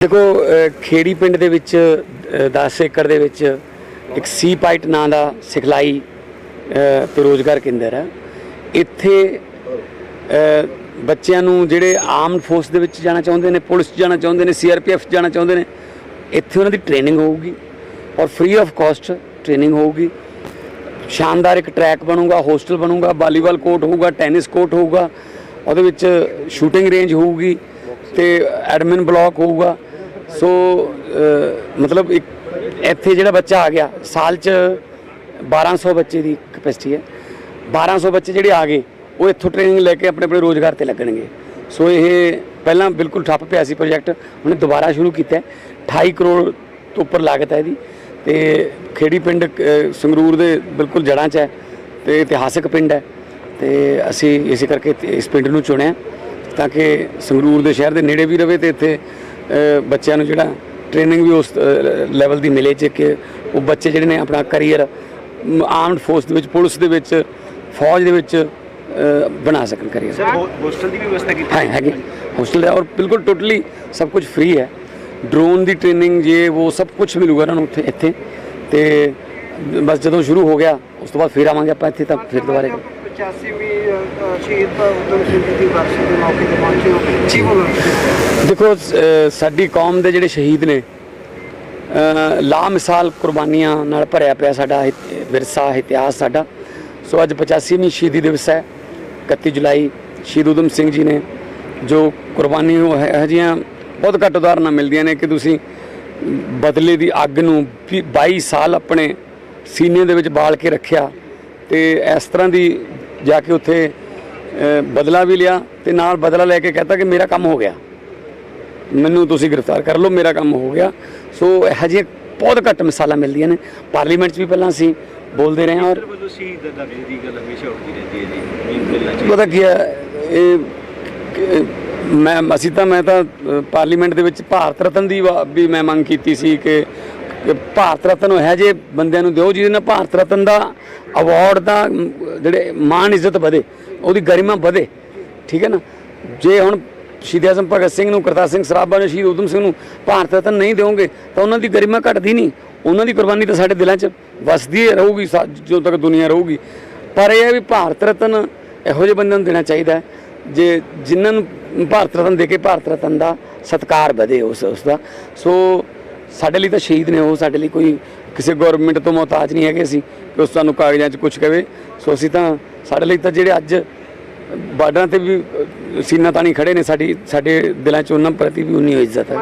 ਦੇਖੋ ਖੇੜੀ ਪਿੰਡ ਦੇ ਵਿੱਚ ਅਹ, 10 ਏਕੜ ਦੇ ਵਿੱਚ ਇੱਕ ਸੀ ਪਾਈਟ ਨਾਂ ਦਾ ਸਿਖਲਾਈ ਅਹ, ਤੇ ਰੋਜ਼ਗਾਰ ਕੇਂਦਰ ਹੈ। ਇੱਥੇ ਬੱਚਿਆਂ ਨੂੰ ਜਿਹੜੇ ਆਰਮਡ ਫੋਰਸ ਦੇ ਵਿੱਚ ਜਾਣਾ ਚਾਹੁੰਦੇ ਨੇ ਪੁਲਿਸ 'ਚ ਜਾਣਾ ਚਾਹੁੰਦੇ ਨੇ ਸੀਆਰਪੀਐਫ ਜਾਣਾ ਚਾਹੁੰਦੇ ਨੇ ਇੱਥੇ ਉਹਨਾਂ ਦੀ ਟ੍ਰੇਨਿੰਗ ਹੋਊਗੀ ਔਰ ਫ੍ਰੀ ਆਫ ਕਾਸਟ ਟ੍ਰੇਨਿੰਗ ਹੋਊਗੀ। ਸ਼ਾਨਦਾਰ ਇੱਕ ਟਰੈਕ ਬਣੂਗਾ ਹੋਸਟਲ ਬਣੂਗਾ ਵਾਲੀਬਾਲ ਕੋਰਟ ਹੋਊਗਾ ਟੈਨਿਸ ਕੋਰਟ ਹੋਊਗਾ ਉਹਦੇ ਵਿੱਚ ਸ਼ੂਟਿੰਗ ਰੇਂਜ ਹੋਊਗੀ ਤੇ ਐਡਮਿਨ ਬਲਾਕ ਹੋਊਗਾ। ਸੋ ਮਤਲਬ ਇੱਕ ਇੱਥੇ ਜਿਹੜਾ ਬੱਚਾ ਆ ਗਿਆ, ਸਾਲ ਚ 1200 ਬੱਚੇ ਦੀ ਕਪੈਸਿਟੀ ਹੈ। 1200 ਬੱਚੇ ਜਿਹੜੇ ਆ ਗਏ, ਉਹ ਇੱਥੋਂ ਟ੍ਰੇਨਿੰਗ ਲੈ ਕੇ ਆਪਣੇ ਆਪਣੇ ਰੋਜ਼ਗਾਰ ਤੇ ਲੱਗਣਗੇ। ਸੋ ਇਹ ਪਹਿਲਾਂ ਬਿਲਕੁਲ ਠੱਪ ਪਿਆ ਸੀ ਪ੍ਰੋਜੈਕਟ ਉਹਨੇ ਦੁਬਾਰਾ ਸ਼ੁਰੂ ਕੀਤਾ ਹੈ। 28 ਕਰੋੜ ਤੋਂ ਉੱਪਰ ਲਾਗਤ ਹੈ ਇਹਦੀ। ਤੇ ਖੇੜੀ ਪਿੰਡ ਸੰਗਰੂਰ ਦੇ ਬਿਲਕੁਲ ਜੜ੍ਹਾਂ 'ਚ ਹੈ ਤੇ ਇਤਿਹਾਸਕ ਪਿੰਡ ਹੈ। ਤੇ ਅਸੀਂ ਇਸੇ ਕਰਕੇ ਇਸ ਪਿੰਡ ਨੂੰ ਚੁਣਿਆ ਤਾਂ ਕਿ ਸੰਗਰੂਰ ਦੇ ਸ਼ਹਿਰ ਦੇ ਨੇੜੇ ਵੀ ਰਵੇ ਤੇ ਇੱਥੇ ਬੱਚਿਆਂ ਨੂੰ ਜਿਹੜਾ ਟ੍ਰੇਨਿੰਗ ਵੀ ਉਸ ਲੈਵਲ ਦੀ ਮਿਲੇ ਜੇ ਕਿ ਉਹ ਬੱਚੇ ਜਿਹੜੇ ਨੇ ਆਪਣਾ ਕੈਰੀਅਰ ਆਰਮਡ ਫੋਰਸ ਦੇ ਵਿੱਚ ਪੁਲਿਸ ਦੇ ਵਿੱਚ ਫੌਜ ਦੇ ਵਿੱਚ ਬਣਾ ਸਕਣ ਕੈਰੀਅਰ ਸਰ ਹੋਸਟਲ ਦੀ ਵੀ ਵਿਵਸਥਾ ਕੀਤੀ ਹੈ ਹੈਗੇ। ਹੋਸਟਲ ਹੈ ਔਰ ਬਿਲਕੁਲ ਟੋਟਲੀ ਸਭ ਕੁਝ ਫ੍ਰੀ ਹੈ। ਡਰੋਨ ਦੀ ਟ੍ਰੇਨਿੰਗ ਜੇ ਉਹ ਸਭ ਕੁਝ ਮਿਲੂਗਾ ਇਹਨਾਂ ਨੂੰ ਉੱਥੇ ਇੱਥੇ। ਤੇ ਬਸ ਜਦੋਂ ਸ਼ੁਰੂ ਹੋ ਗਿਆ ਉਸ ਤੋਂ ਬਾਅਦ ਫਿਰ ਆਵਾਂਗੇ ਆਪਾਂ ਇੱਥੇ ਤਾਂ ਫਿਰ ਦੁਬਾਰੇ। 85ਵੀਂ ਸ਼ਹੀਦ ਉਦਮ ਸਿੰਘ ਦੀ ਵਰਸੀ ਦੇ ਮੌਕੇ ਤੇ ਪਹੁੰਚੇ ਹੋ ਜੀ ਬੋਲੋ ਦੇਖੋ ਸਾਡੀ ਕੌਮ ਦੇ ਜਿਹੜੇ ਸ਼ਹੀਦ ਨੇ, ਅਹ ਲਾ ਮਿਸਾਲ ਕੁਰਬਾਨੀਆਂ ਨਾਲ ਭਰਿਆ ਪਿਆ ਸਾਡਾ ਵਿਰਸਾ, ਇਤਿਹਾਸ ਸਾਡਾ। ਸੋ ਅੱਜ 85ਵੀਂ ਸ਼ਹੀਦੀ ਦਿਵਸ ਹੈ। 31 ਜੁਲਾਈ ਸ਼ਹੀਦ ਊਧਮ ਸਿੰਘ ਜੀ ਨੇ, ਜੋ ਕੁਰਬਾਨੀ ਉਹ ਹੈ ਇਹੋ ਜਿਹੀਆਂ ਬਹੁਤ ਘੱਟ ਉਦਾਹਰਨਾਂ ਮਿਲਦੀਆਂ ਨੇ ਕਿ ਤੁਸੀਂ ਬਦਲੇ ਦੀ ਅੱਗ ਨੂੰ ਵੀ 22 ਸਾਲ ਆਪਣੇ ਸੀਨੇ ਦੇ ਵਿੱਚ ਬਾਲ ਕੇ ਰੱਖਿਆ ਤੇ ਇਸ ਤਰ੍ਹਾਂ ਦੀ ਜਾ ਕੇ ਉੱਥੇ ਬਦਲਾ ਵੀ ਲਿਆ ਤੇ ਨਾਲ ਬਦਲਾ ਲੈ ਕੇ ਕਹਤਾ ਕਿ ਮੇਰਾ ਕੰਮ ਹੋ ਗਿਆ। ਮੈਨੂੰ ਤੁਸੀਂ ਗ੍ਰਿਫਤਾਰ ਕਰ ਲਓ ਮੇਰਾ ਕੰਮ ਹੋ ਗਿਆ। ਸੋ ਇਹੋ ਜਿਹੀਆਂ ਬਹੁਤ ਘੱਟ ਮਿਸਾਲਾਂ ਮਿਲਦੀਆਂ ਨੇ। ਪਾਰਲੀਮੈਂਟ 'ਚ ਵੀ ਪਹਿਲਾਂ ਅਸੀਂ ਬੋਲਦੇ ਰਹੇ ਹਾਂ ਔਰ ਵੱਲੋਂ ਸ਼ਹੀਦ ਦਾ ਦਰਜੇ ਦੀ ਗੱਲ ਹਮੇਸ਼ਾ ਉੱਠਦੀ ਰਹਿੰਦੀ ਹੈ ਜੀ। ਇਹ ਮਿਲਣਾ ਚਾਹੀਦਾ ਪਤਾ ਕੀ ਹੈ ਇਹ ਮੈਂ ਅਸੀਂ ਤਾਂ ਮੈਂ ਤਾਂ ਪਾਰਲੀਮੈਂਟ ਦੇ ਵਿੱਚ ਭਾਰਤ ਰਤਨ ਦੀ ਵਾ- ਮੈਂ ਮੰਗ ਕੀਤੀ ਸੀ ਕਿ ਭਾਰਤ ਰਤਨ ਹੈ ਜੇ ਬੰਦਿਆਂ ਨੂੰ ਦਿਓ ਜਿਹਦੇ ਨਾਲ ਭਾਰਤ ਰਤਨ ਦਾ ਅਵਾਰਡ ਦਾ ਜਿਹੜੇ ਮਾਣ ਇੱਜ਼ਤ ਵਧੇ ਉਹਦੀ ਗਰਿਮਾ ਵਧੇ। ਠੀਕ ਹੈ ਨਾ? ਜੇ ਹੁਣ ਸ਼ਹੀਦ ਆਜ਼ਮ ਭਗਤ ਸਿੰਘ ਨੂੰ, ਕਰਤਾਰ ਸਿੰਘ ਸਰਾਭਾ ਨੂੰ ਸ਼ਹੀਦ ਊਧਮ ਸਿੰਘ ਨੂੰ ਭਾਰਤ ਰਤਨ ਨਹੀਂ ਦਿਓਗੇ, ਤਾਂ ਉਹਨਾਂ ਦੀ ਗਰਿਮਾ ਘਟਦੀ ਨਹੀਂ। ਉਹਨਾਂ ਦੀ ਕੁਰਬਾਨੀ ਤਾਂ ਸਾਡੇ ਦਿਲਾਂ 'ਚ ਵਸਦੀ ਹੀ ਰਹੂਗੀ, ਸਾ- ਜਦੋਂ ਤੱਕ ਦੁਨੀਆ ਰਹੂਗੀ। ਪਰ ਇਹ ਹੈ ਵੀ ਭਾਰਤ ਰਤਨ ਇਹੋ ਜਿਹੇ ਬੰਦਿਆਂ ਨੂੰ ਦੇਣਾ ਚਾਹੀਦਾ ਜੇ ਜਿਨ੍ਹਾਂ ਨੂੰ ਭਾਰਤ ਰਤਨ ਦੇ ਕੇ ਭਾਰਤ ਰਤਨ ਦਾ ਸਤਕਾਰ ਵਧੇ ਉਸ ਉਸ ਦਾ। ਸੋ ਸਾਡੇ ਲਈ ਤਾਂ ਸ਼ਹੀਦ ਨੇ ਉਹ, ਸਾਡੇ ਲਈ ਕੋਈ ਕਿਸੇ ਗਵਰਨਮੈਂਟ ਤੋਂ ਮੁਹਤਾਜ ਨਹੀਂ ਹੈਗੇ ਅਸੀਂ, ਕਿ ਉਸ ਸਾਨੂੰ ਕਾਗਜ਼ਾਂ 'ਚ ਕੁਝ ਕਵੇ ਸੋ ਅਸੀਂ ਤਾਂ ਸਾਡੇ ਲਈ ਤਾਂ ਜਿਹੜੇ ਅੱਜ ਬਾਰਡਰਾਂ ਤੇ ਵੀ ਸੀਨਾ ਤਾਣੀ ਖੜੇ ਨੇ ਸਾਡੀ ਸਾਡੇ ਦਿਲਾਂ 'ਚ ਉਹਨਾਂ ਪ੍ਰਤੀ ਵੀ ਉਨੀ ਇੱਜ਼ਤ ਹੈ।